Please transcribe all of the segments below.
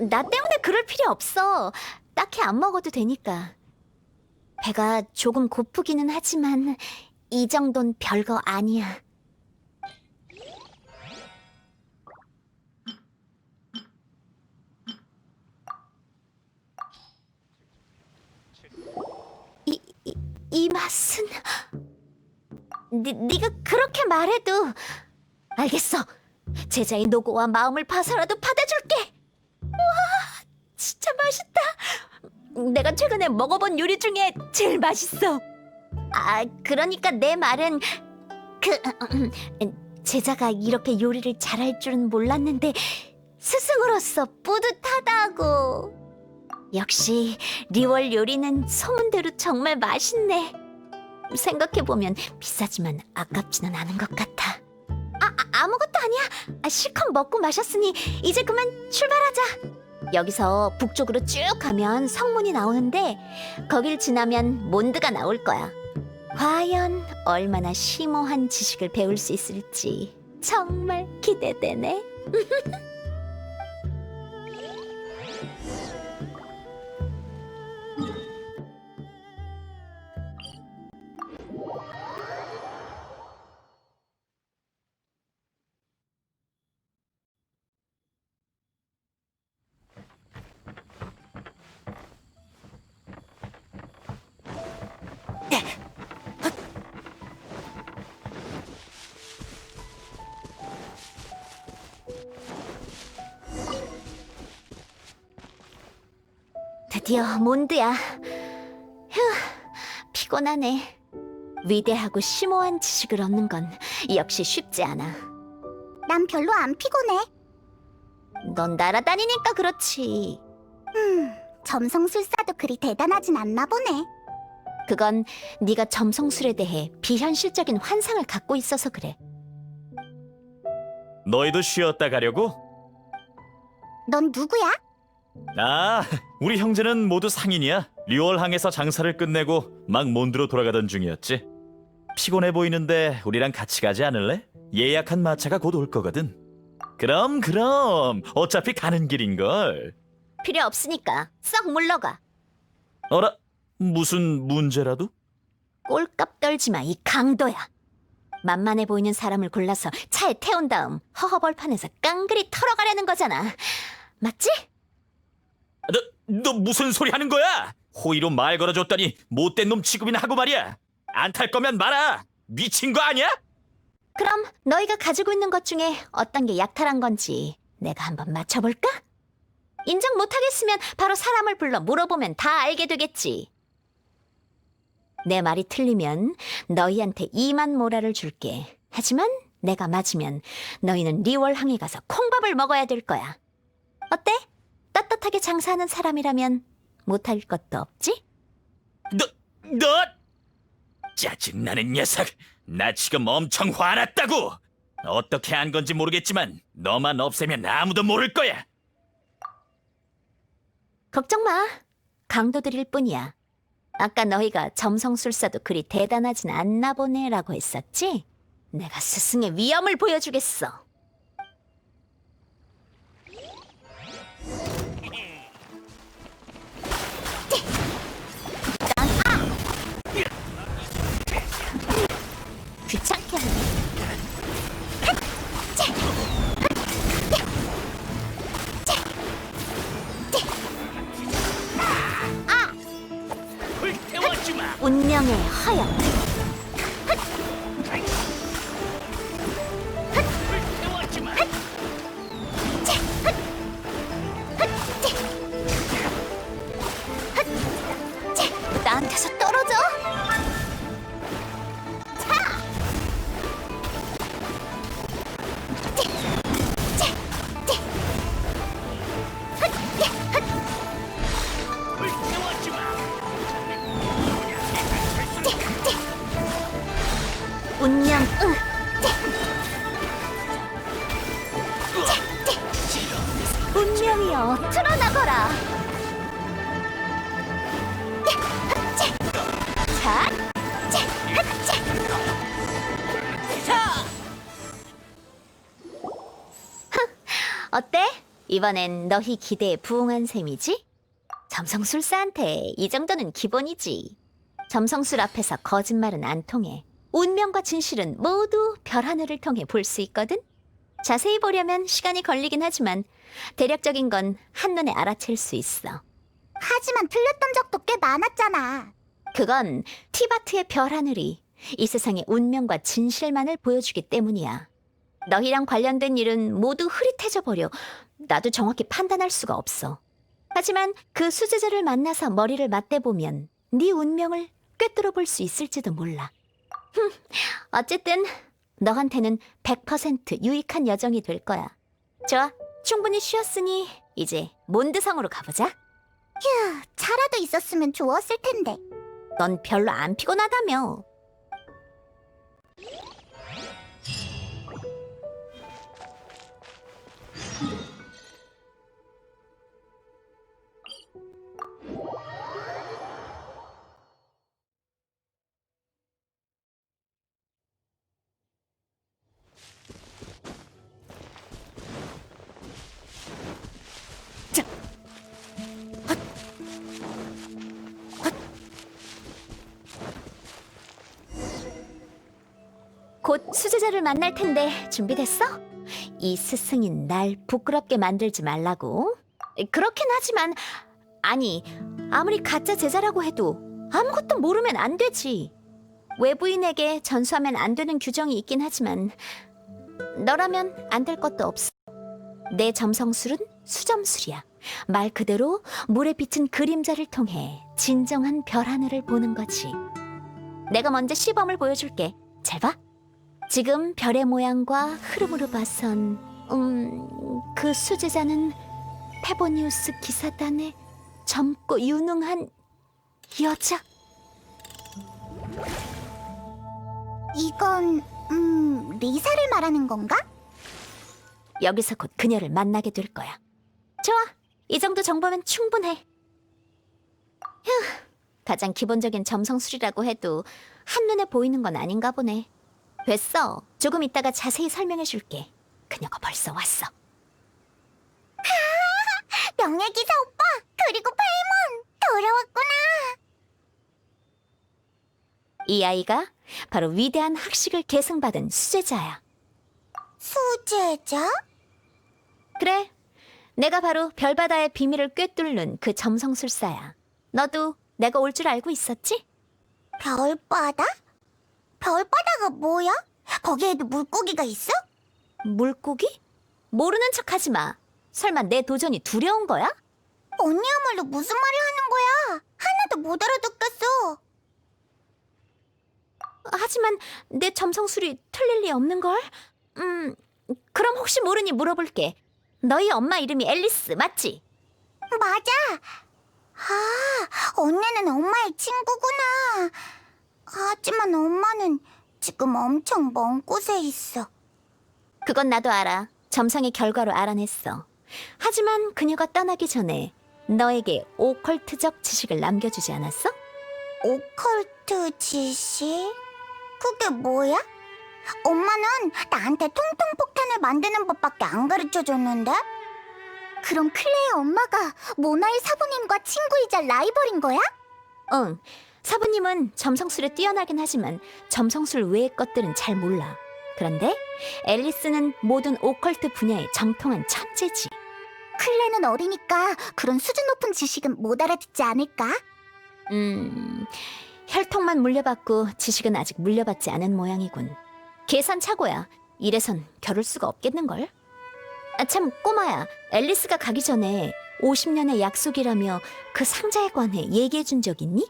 나 때문에 그럴 필요 없어. 딱히 안 먹어도 되니까. 배가 조금 고프기는 하지만 이 정도는 별거 아니야. 이, 이, 이 맛은 니, 네가 그렇게 말해도 알겠어. 제자의 노고와 마음을 봐서라도 받아줄 내가 최근에 먹어본 요리 중에 제일 맛있어. 아, 그러니까 내 말은 그 제자가 이렇게 요리를 잘할 줄은 몰랐는데 스승으로서 뿌듯하다고. 역시 리월 요리는 소문대로 정말 맛있네. 생각해보면 비싸지만 아깝지는 않은 것 같아. 아, 아 아무것도 아니야. 아, 실컷 먹고 마셨으니 이제 그만 출발하자. 여기서 북쪽으로 쭉 가면 성문이 나오는데 거길 지나면 몬드가 나올 거야. 과연 얼마나 심오한 지식을 배울 수 있을지 정말 기대되네. 드디어 몬드야. 휴, 피곤하네. 위대하고 심오한 지식을 얻는 건 역시 쉽지 않아. 난 별로 안 피곤해. 넌 날아다니니까 그렇지. 음, 점성술사도 그리 대단하진 않나 보네. 그건 네가 점성술에 대해 비현실적인 환상을 갖고 있어서 그래. 너희도 쉬었다 가려고? 넌 누구야? 아, 우리 형제는 모두 상인이야. 리월항에서 장사를 끝내고 막 몬드로 돌아가던 중이었지. 피곤해 보이는데 우리랑 같이 가지 않을래? 예약한 마차가 곧 올 거거든. 그럼 그럼 어차피 가는 길인걸. 필요 없으니까 썩 물러가. 어라 무슨 문제라도? 꼴값 떨지 마, 이 강도야. 만만해 보이는 사람을 골라서 차에 태운 다음 허허벌판에서 깡그리 털어가려는 거잖아. 맞지? 너, 너 무슨 소리 하는 거야? 호의로 말 걸어줬더니 못된 놈 취급이나 하고 말이야. 안 탈 거면 말아. 미친 거 아니야? 그럼 너희가 가지고 있는 것 중에 어떤 게 약탈한 건지 내가 한번 맞춰볼까? 인정 못하겠으면 바로 사람을 불러 물어보면 다 알게 되겠지. 내 말이 틀리면 너희한테 2만 모라를 줄게. 하지만 내가 맞으면 너희는 리월 항에 가서 콩밥을 먹어야 될 거야. 어때? 떳떳하게 장사하는 사람이라면 못할 것도 없지? 너, 너! 짜증나는 녀석! 나 지금 엄청 화났다고! 어떻게 한 건지 모르겠지만 너만 없애면 아무도 모를 거야! 걱정 마. 강도들일 뿐이야. 아까 너희가 점성술사도 그리 대단하진 않나 보네라고 했었지? 내가 스승의 위엄을 보여주겠어. 마! 운명의 허영. 자, 어때? 이번엔 너희 기대에 부응한 셈이지? 점성술사한테 이 정도는 기본이지. 점성술 앞에서 거짓말은 안 통해. 운명과 진실은 모두 별 하늘을 통해 볼 수 있거든? 자세히 보려면 시간이 걸리긴 하지만 대략적인 건 한눈에 알아챌 수 있어. 하지만 틀렸던 적도 꽤 많았잖아. 그건 티바트의 별 하늘이 이 세상의 운명과 진실만을 보여주기 때문이야. 너희랑 관련된 일은 모두 흐릿해져 버려. 나도 정확히 판단할 수가 없어. 하지만 그 수제자를 만나서 머리를 맞대보면 네 운명을 꿰뚫어 볼 수 있을지도 몰라. 흠, 어쨌든 너한테는 100% 유익한 여정이 될 거야. 좋아, 충분히 쉬었으니 이제 몬드성으로 가보자. 휴, 차라도 있었으면 좋았을 텐데. 넌 별로 안 피곤하다며. 곧 수제자를 만날 텐데 준비됐어? 이 스승인 날 부끄럽게 만들지 말라고. 그렇긴 하지만 아니 아무리 가짜 제자라고 해도 아무것도 모르면 안 되지. 외부인에게 전수하면 안 되는 규정이 있긴 하지만 너라면 안 될 것도 없어. 내 점성술은 수점술이야. 말 그대로 물에 비친 그림자를 통해 진정한 별 하늘을 보는 거지. 내가 먼저 시범을 보여줄게. 잘 봐. 지금 별의 모양과 흐름으로 봐선 음, 그 수제자는 페보니우스 기사단의 젊고 유능한 여자. 이건 음 리사를 말하는 건가? 여기서 곧 그녀를 만나게 될 거야. 좋아, 이 정도 정보면 충분해. 휴, 가장 기본적인 점성술이라고 해도 한눈에 보이는 건 아닌가 보네. 됐어. 조금 이따가 자세히 설명해 줄게. 그녀가 벌써 왔어. 명예기사 오빠 그리고 페이몬 돌아왔구나. 이 아이가 바로 위대한 학식을 계승받은 수제자야. 수제자? 그래, 내가 바로 별바다의 비밀을 꿰뚫는 그 점성술사야. 너도 내가 올 줄 알고 있었지? 별바다? 별바다가 뭐야? 거기에도 물고기가 있어? 물고기? 모르는 척 하지 마. 설마 내 도전이 두려운 거야? 언니야말로 무슨 말을 하는 거야? 하나도 못 알아듣겠어. 하지만 내 점성술이 틀릴 리 없는 걸? 음, 그럼 혹시 모르니 물어볼게. 너희 엄마 이름이 앨리스 맞지? 맞아. 아, 언니는 엄마의 친구구나. 하지만 엄마는 지금 엄청 먼 곳에 있어. 그건 나도 알아. 점성의 결과로 알아냈어. 하지만 그녀가 떠나기 전에 너에게 오컬트적 지식을 남겨주지 않았어? 오컬트 지식? 그게 뭐야? 엄마는 나한테 통통 폭탄을 만드는 법밖에 안 가르쳐 줬는데? 그럼 클레의 엄마가 모나의 사부님과 친구이자 라이벌인 거야? 응. 사부님은 점성술에 뛰어나긴 하지만 점성술 외의 것들은 잘 몰라. 그런데 앨리스는 모든 오컬트 분야에 정통한 천재지. 클레는 어리니까 그런 수준 높은 지식은 못 알아듣지 않을까? 음, 혈통만 물려받고 지식은 아직 물려받지 않은 모양이군. 계산착오야. 이래선 겨룰 수가 없겠는걸? 아, 참, 꼬마야. 앨리스가 가기 전에 50년의 약속이라며 그 상자에 관해 얘기해 준 적 있니?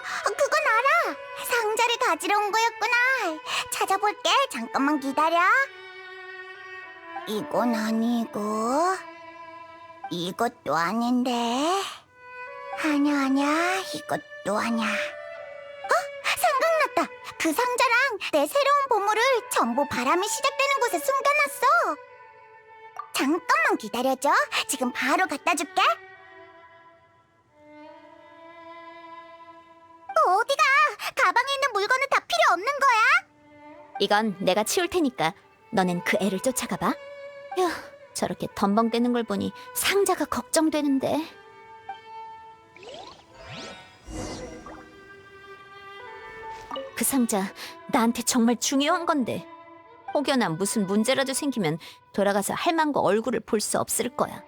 아, 그건 알아. 상자를 가지러 온 거였구나. 찾아볼게. 잠깐만 기다려. 이건 아니고, 이것도 아닌데. 아냐, 아냐, 이것도 아냐. 어? 생각났다. 그 상자랑 내 새로운 보물을 전부 바람이 시작되는 곳에 숨겨놨어. 잠깐만 기다려줘. 지금 바로 갖다 줄게. 어디가? 가방에 있는 물건은 다 필요 없는 거야? 이건 내가 치울 테니까 너넨 그 애를 쫓아가 봐. 휴, 저렇게 덤벙대는 걸 보니 상자가 걱정되는데. 그 상자 나한테 정말 중요한 건데. 혹여나 무슨 문제라도 생기면 돌아가서 할망구 얼굴을 볼 수 없을 거야.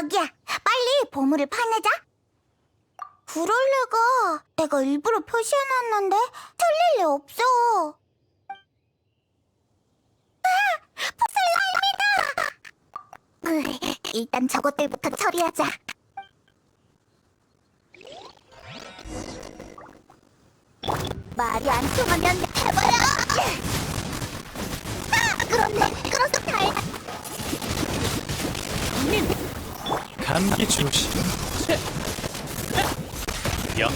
여기야. 빨리 보물을 파내자. 그럴 리가. 내가 일부러 표시해놨는데 틀릴 리 없어. 아! 부슬라임이다! 일단 저것들부터 처리하자. 말이 안 통하면 해버려! 아! 그렇네. 끌어서 다행이다. 감기 조심. 영.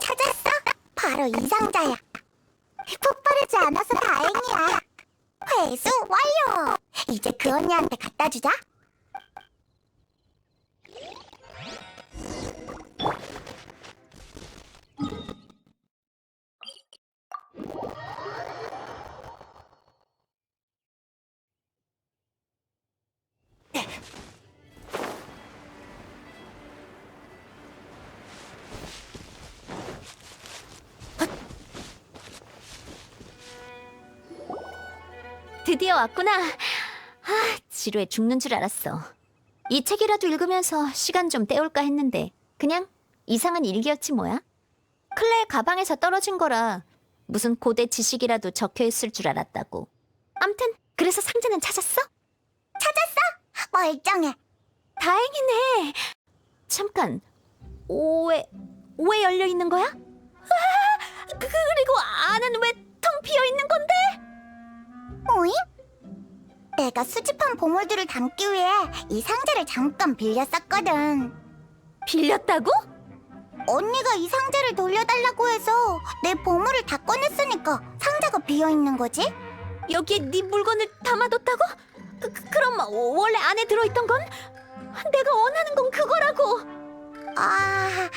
찾았어? 바로 이 상자야. 폭발하지 않아서 다행이야. 회수 완료. 이제 그 언니한테 갖다 주자. 왔구나. 아, 지루해 죽는 줄 알았어. 이 책이라도 읽으면서 시간 좀 때울까 했는데 그냥 이상한 일기였지 뭐야. 클레의 가방에서 떨어진 거라 무슨 고대 지식이라도 적혀 있을 줄 알았다고. 암튼 그래서 상자는 찾았어? 멀쩡해. 다행이네. 잠깐. 오에 왜 열려 있는 거야? 아, 그- 그리고 안은 왜 텅 비어 있는 건데? 오잉? 내가 수집한 보물들을 담기 위해 이 상자를 잠깐 빌렸었거든. 빌렸다고? 언니가 이 상자를 돌려달라고 해서 내 보물을 다 꺼냈으니까 상자가 비어 있는 거지? 여기에 네 물건을 담아뒀다고? 그, 그- 그럼 원래 안에 들어있던 건? 내가 원하는 건 그거라고. 아,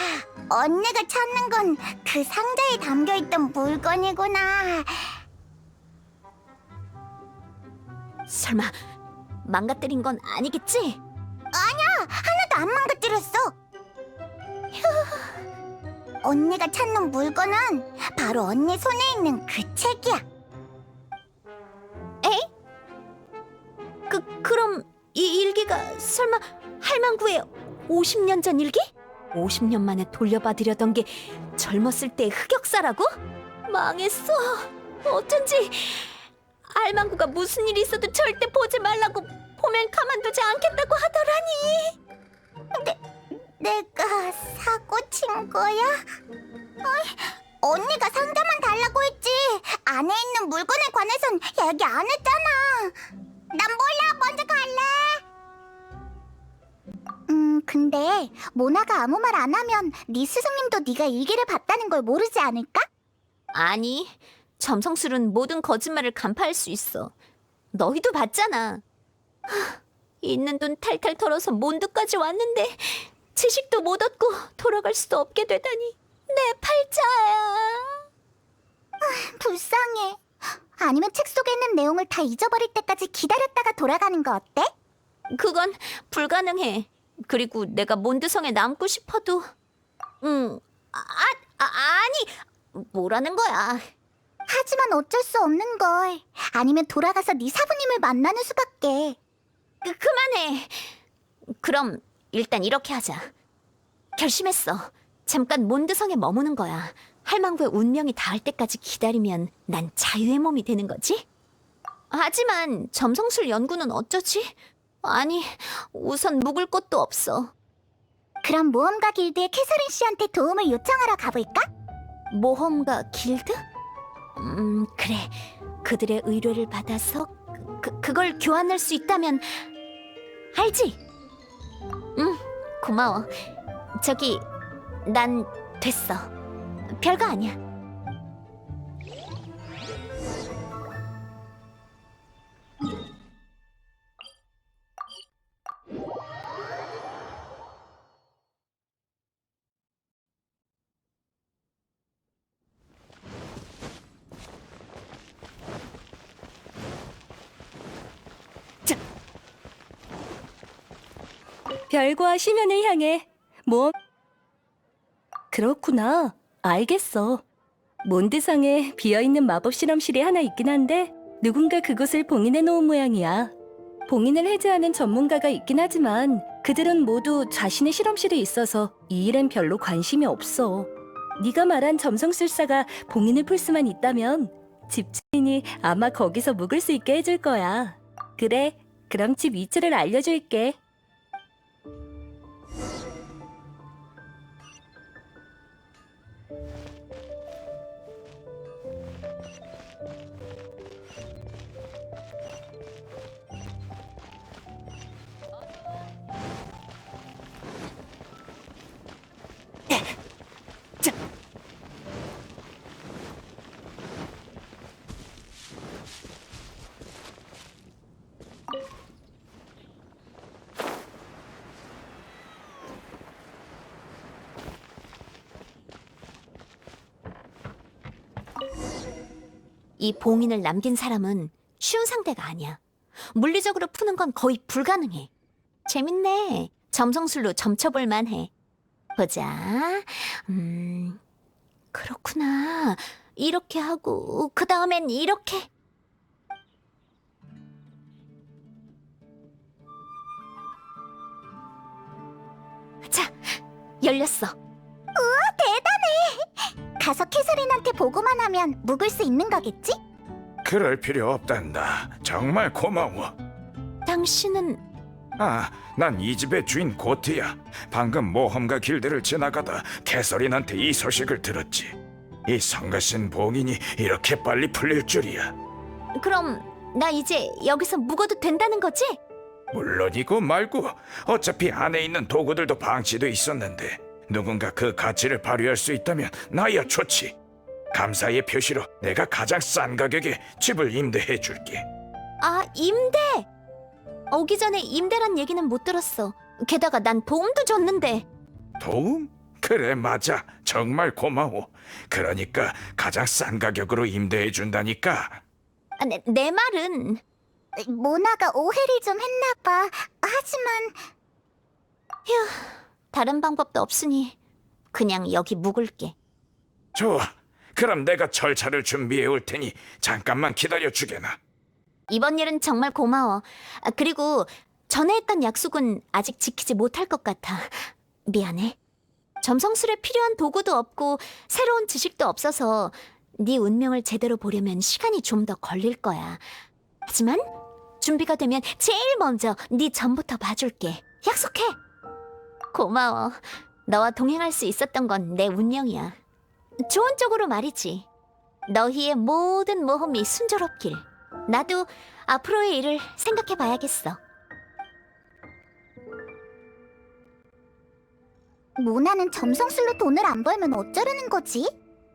언니가 찾는 건 그 상자에 담겨 있던 물건이구나. 설마 망가뜨린 건 아니겠지? 아니야, 하나도 안 망가뜨렸어. 휴, 언니가 찾는 물건은 바로 언니 손에 있는 그 책이야. 그 그럼 이 일기가 설마 할망구의 50년 전 일기? 50년 만에 돌려받으려던 게 젊었을 때의 흑역사라고? 망했어. 어쩐지 할망구가 무슨 일이 있어도 절대 보지 말라고 보면 가만두지 않겠다고 하더라니. 내가 사고 친 거야? 어이, 언니가 상자만 달라고 했지. 안에 있는 물건에 관해선 얘기 안 했잖아. 난 몰라. 먼저 갈래. 음, 근데 모나가 아무 말 안 하면 네 스승님도 네가 일기를 봤다는 걸 모르지 않을까? 아니, 점성술은 모든 거짓말을 간파할 수 있어. 너희도 봤잖아. 하, 있는 돈 탈탈 털어서 몬드까지 왔는데 지식도 못 얻고 돌아갈 수도 없게 되다니 내 팔자야. 불쌍해. 아니면 책 속에 있는 내용을 다 잊어버릴 때까지 기다렸다가 돌아가는 거 어때? 그건 불가능해. 그리고 내가 몬드성에 남고 싶어도, 음, 아, 아 아니, 뭐라는 거야? 하지만 어쩔 수 없는 걸. 아니면 돌아가서 네 사부님을 만나는 수밖에. 그, 그만해. 그럼 일단 이렇게 하자. 결심했어. 잠깐 몬드성에 머무는 거야. 할망구의 운명이 닿을 때까지 기다리면 난 자유의 몸이 되는 거지? 하지만 점성술 연구는 어쩌지? 아니, 우선 묵을 곳도 없어. 그럼 모험가 길드의 캐서린 씨한테 도움을 요청하러 가볼까? 모험가 길드? 음, 그래. 그들의 의뢰를 받아서 그, 그, 그걸 교환할 수 있다면 알지? 응, 고마워. 저기 난 됐어. 별거 아니야. 별과 심연을 향해 모험. 그렇구나. 알겠어. 몬드성에 비어있는 마법 실험실이 하나 있긴 한데 누군가 그곳을 봉인해 놓은 모양이야. 봉인을 해제하는 전문가가 있긴 하지만 그들은 모두 자신의 실험실에 있어서 이 일엔 별로 관심이 없어. 네가 말한 점성술사가 봉인을 풀 수만 있다면 집주인이 아마 거기서 묵을 수 있게 해줄 거야. 그래, 그럼 집 위치를 알려줄게. 이 봉인을 남긴 사람은 쉬운 상대가 아니야. 물리적으로 푸는 건 거의 불가능해. 재밌네. 점성술로 점쳐볼 만해. 보자. 음, 그렇구나. 이렇게 하고, 그 다음엔 이렇게. 자, 열렸어. 가서 캐서린한테 보고만 하면 묵을 수 있는 거겠지? 그럴 필요 없단다. 정말 고마워. 당신은 아, 난 이 집의 주인 고트야. 방금 모험가 길드를 지나가다 캐서린한테 이 소식을 들었지. 이 성가신 봉인이 이렇게 빨리 풀릴 줄이야. 그럼 나 이제 여기서 묵어도 된다는 거지? 물론이고 말고 어차피 안에 있는 도구들도 방치돼 있었는데 누군가 그 가치를 발휘할 수 있다면 나야 좋지. 감사의 표시로 내가 가장 싼 가격에 집을 임대해 줄게. 아, 임대! 오기 전에 임대란 얘기는 못 들었어. 게다가 난 도움도 줬는데. 도움? 그래 맞아 정말 고마워 그러니까 가장 싼 가격으로 임대해 준다니까 아, 내, 내 말은 모나가 오해를 좀 했나 봐. 하지만 다른 방법도 없으니 그냥 여기 묵을게. 좋아 그럼 내가 절차를 준비해 올 테니 잠깐만 기다려 주게나 이번 일은 정말 고마워. 아, 그리고 전에 했던 약속은 아직 지키지 못할 것 같아. 미안해. 점성술에 필요한 도구도 없고 새로운 지식도 없어서 네 운명을 제대로 보려면 시간이 좀 더 걸릴 거야. 하지만 준비가 되면 제일 먼저 네 전부터 봐줄게. 약속해. 고마워. 너와 동행할 수 있었던 건 내 운명이야. 좋은 쪽으로 말이지. 너희의 모든 모험이 순조롭길. 나도 앞으로의 일을 생각해 봐야겠어. 모나는 점성술로 돈을 안 벌면 어쩌려는 거지?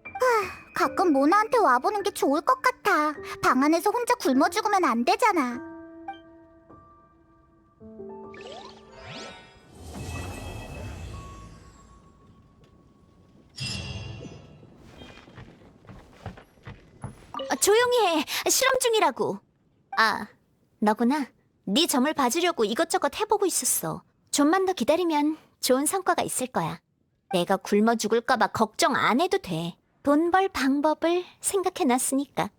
하, 가끔 모나한테 와보는 게 좋을 것 같아. 방 안에서 혼자 굶어 죽으면 안 되잖아. 아, 조용히 해. 실험 중이라고. 아, 너구나. 네 점을 봐주려고 이것저것 해보고 있었어. 좀만 더 기다리면 좋은 성과가 있을 거야. 내가 굶어 죽을까봐 걱정 안 해도 돼. 돈 벌 방법을 생각해놨으니까.